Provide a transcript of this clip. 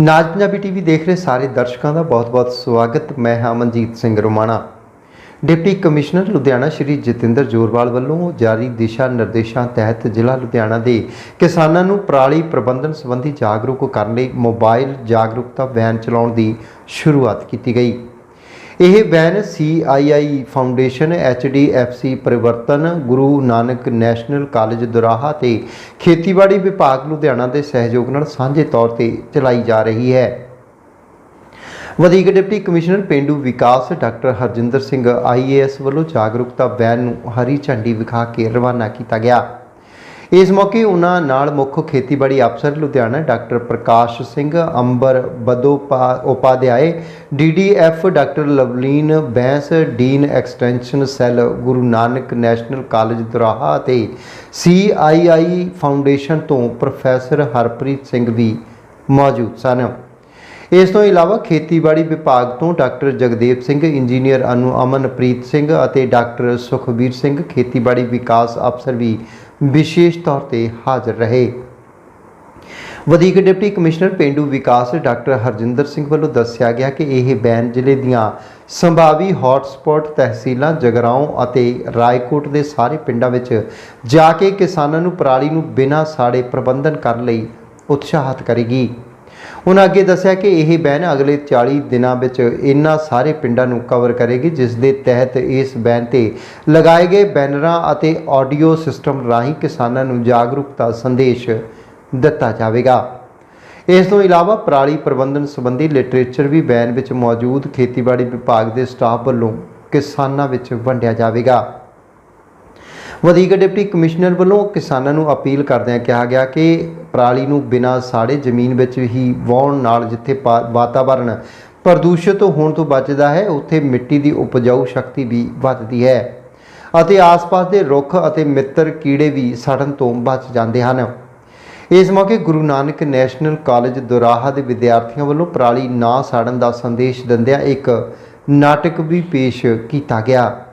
ਨਾਜ Punjabi TV ਦੇਖ ਰਹੇ ਸਾਰੇ ਦਰਸ਼ਕਾਂ ਦਾ ਬਹੁਤ-ਬਹੁਤ ਸਵਾਗਤ। ਮੈਂ ਹਾਂ ਮਨਜੀਤ ਸਿੰਘ ਰੋਮਾਣਾ। ਡਿਪਟੀ ਕਮਿਸ਼ਨਰ ਲੁਧਿਆਣਾ ਸ਼੍ਰੀ ਜਤਿੰਦਰ ਜੋਰਵਾਲ ਵੱਲੋਂ ਜਾਰੀ ਦਿਸ਼ਾ ਨਿਰਦੇਸ਼ਾਂ ਤਹਿਤ ਜ਼ਿਲ੍ਹਾ ਲੁਧਿਆਣਾ ਦੇ ਕਿਸਾਨਾਂ ਨੂੰ ਪਰਾਲੀ ਪ੍ਰਬੰਧਨ ਸੰਬੰਧੀ ਜਾਗਰੂਕ ਕਰਨ ਲਈ ਮੋਬਾਈਲ ਜਾਗਰੂਕਤਾ ਵੈਨ ਚਲਾਉਣ ਦੀ ਸ਼ੁਰੂਆਤ ਕੀਤੀ ਗਈ। ਇਹ van CII foundation HDFC Parivartan, Guru Nanak national college Doraha ਤੇ ਖੇਤੀਬਾੜੀ ਵਿਭਾਗ ਲੁਧਿਆਣਾ ਦੇ ਸਹਿਯੋਗ ਨਾਲ ਸਾਂਝੇ ਤੌਰ ਤੇ ਚਲਾਈ ਜਾ ਰਹੀ ਹੈ। ਵਧੀਕ ਡਿਪਟੀ ਕਮਿਸ਼ਨਰ ਪਿੰਡੂ ਵਿਕਾਸ ਡਾਕਟਰ ਹਰਜਿੰਦਰ ਸਿੰਘ ਆਈਏਐਸ ਵੱਲੋਂ ਜਾਗਰੂਕਤਾ ਵੈਨ ਨੂੰ ਹਰੀ ਝੰਡੀ ਵਿਖਾ ਕੇ ਰਵਾਨਾ ਕੀਤਾ ਗਿਆ। ਇਸ ਮੌਕੇ ਉਹਨਾਂ ਨਾਲ ਮੁੱਖ ਖੇਤੀਬਾੜੀ ਅਫਸਰ Ludhiana doctor Prakash Singh, Amber Badopa Upadhyay DDF doctor Lovleen Bains, dean extension cell Guru Nanak national college Doraha ਅਤੇ ਸੀਆਈਆਈ ਫਾਊਂਡੇਸ਼ਨ ਤੋਂ ਪ੍ਰੋਫੈਸਰ ਹਰਪ੍ਰੀਤ ਸਿੰਘ ਵੀ ਮੌਜੂਦ ਸਨ। ਇਸ ਤੋਂ ਇਲਾਵਾ ਖੇਤੀਬਾੜੀ ਵਿਭਾਗ ਤੋਂ ਡਾਕਟਰ ਜਗਦੇਵ ਸਿੰਘ, ਇੰਜੀਨੀਅਰ ਅਨੂ ਅਮਨਪ੍ਰੀਤ ਸਿੰਘ ਅਤੇ ਡਾਕਟਰ ਸੁਖਬੀਰ ਸਿੰਘ ਖੇਤੀਬਾੜੀ ਵਿਕਾਸ ਅਫਸਰ ਵੀ ਵਿਸ਼ੇਸ਼ ਤੌਰ ਤੇ ਹਾਜ਼ਰ ਰਹੇ। ਵਧੀਕ ਡਿਪਟੀ ਕਮਿਸ਼ਨਰ ਪਿੰਡੂ ਵਿਕਾਸ ਡਾਕਟਰ ਹਰਜਿੰਦਰ ਸਿੰਘ ਵੱਲੋਂ ਦੱਸਿਆ ਗਿਆ ਕਿ ਇਹ ਬੈਨ ਜ਼ਿਲ੍ਹੇ ਦੀਆਂ ਸੰਭਾਵੀ ਹੌਟਸਪੌਟ ਤਹਿਸੀਲਾਂ ਜਗਰਾਉਂ ਅਤੇ ਰਾਏਕੋਟ ਦੇ ਸਾਰੇ ਪਿੰਡਾਂ ਵਿੱਚ ਜਾ ਕੇ ਕਿਸਾਨਾਂ ਨੂੰ ਪਰਾਲੀ ਨੂੰ ਬਿਨਾਂ ਸਾੜੇ ਪ੍ਰਬੰਧਨ ਕਰਨ ਲਈ ਉਤਸ਼ਾਹਿਤ ਕਰੇਗੀ। ਉਹਨਾਂ ਅੱਗੇ ਦੱਸਿਆ ਕਿ ਇਹ ਬੈਨ ਅਗਲੇ 40 ਦਿਨਾਂ ਵਿੱਚ ਇਨ੍ਹਾਂ ਸਾਰੇ ਪਿੰਡਾਂ ਨੂੰ ਕਵਰ ਕਰੇਗੀ, ਜਿਸ ਦੇ ਤਹਿਤ ਇਸ ਬੈਨ ਤੇ ਲਗਾਏ ਗਏ ਬੈਨਰਾਂ ਅਤੇ ਆਡੀਓ ਸਿਸਟਮ ਰਾਹੀਂ ਕਿਸਾਨਾਂ ਨੂੰ ਜਾਗਰੂਕਤਾ ਸੰਦੇਸ਼ ਦਿੱਤਾ ਜਾਵੇਗਾ। ਇਸ ਤੋਂ ਇਲਾਵਾ ਪਰਾਲੀ ਪ੍ਰਬੰਧਨ ਸੰਬੰਧੀ ਲਿਟਰੇਚਰ ਵੀ ਬੈਨ ਵਿੱਚ ਮੌਜੂਦ ਖੇਤੀਬਾੜੀ ਵਿਭਾਗ ਦੇ ਸਟਾਫ ਵੱਲੋਂ ਕਿਸਾਨਾਂ ਵਿੱਚ ਵੰਡਿਆ ਜਾਵੇਗਾ। ਵਧੀਕ ਡਿਪਟੀ ਕਮਿਸ਼ਨਰ ਵੱਲੋਂ ਕਿਸਾਨਾਂ ਨੂੰ ਅਪੀਲ ਕਰਦਿਆਂ ਕਿਹਾ ਗਿਆ ਕਿ ਪਰਾਲੀ ਨੂੰ ਬਿਨਾਂ ਸਾੜੇ ਜ਼ਮੀਨ ਵਿੱਚ ਹੀ ਵਾਹੁਣ ਨਾਲ ਜਿੱਥੇ ਪਾ- ਵਾਤਾਵਰਣ ਪ੍ਰਦੂਸ਼ਿਤ ਹੋਣ ਤੋਂ ਬਚਦਾ ਹੈ, ਉੱਥੇ ਮਿੱਟੀ ਦੀ ਉਪਜਾਊ ਸ਼ਕਤੀ ਵੀ ਵੱਧਦੀ ਹੈ ਅਤੇ ਆਸ-ਪਾਸ ਦੇ ਰੁੱਖ ਅਤੇ ਮਿੱਤਰ ਕੀੜੇ ਵੀ ਸੜਨ ਤੋਂ ਬਚ ਜਾਂਦੇ ਹਨ। ਇਸ ਮੌਕੇ ਗੁਰੂ ਨਾਨਕ ਨੈਸ਼ਨਲ ਕਾਲਜ ਦੁਰਾਹਾ ਦੇ ਵਿਦਿਆਰਥੀਆਂ ਵੱਲੋਂ ਪਰਾਲੀ ਨਾ ਸਾੜਨ ਦਾ ਸੰਦੇਸ਼ ਦਿੰਦਿਆਂ ਇੱਕ ਨਾਟਕ ਵੀ ਪੇਸ਼ ਕੀਤਾ ਗਿਆ।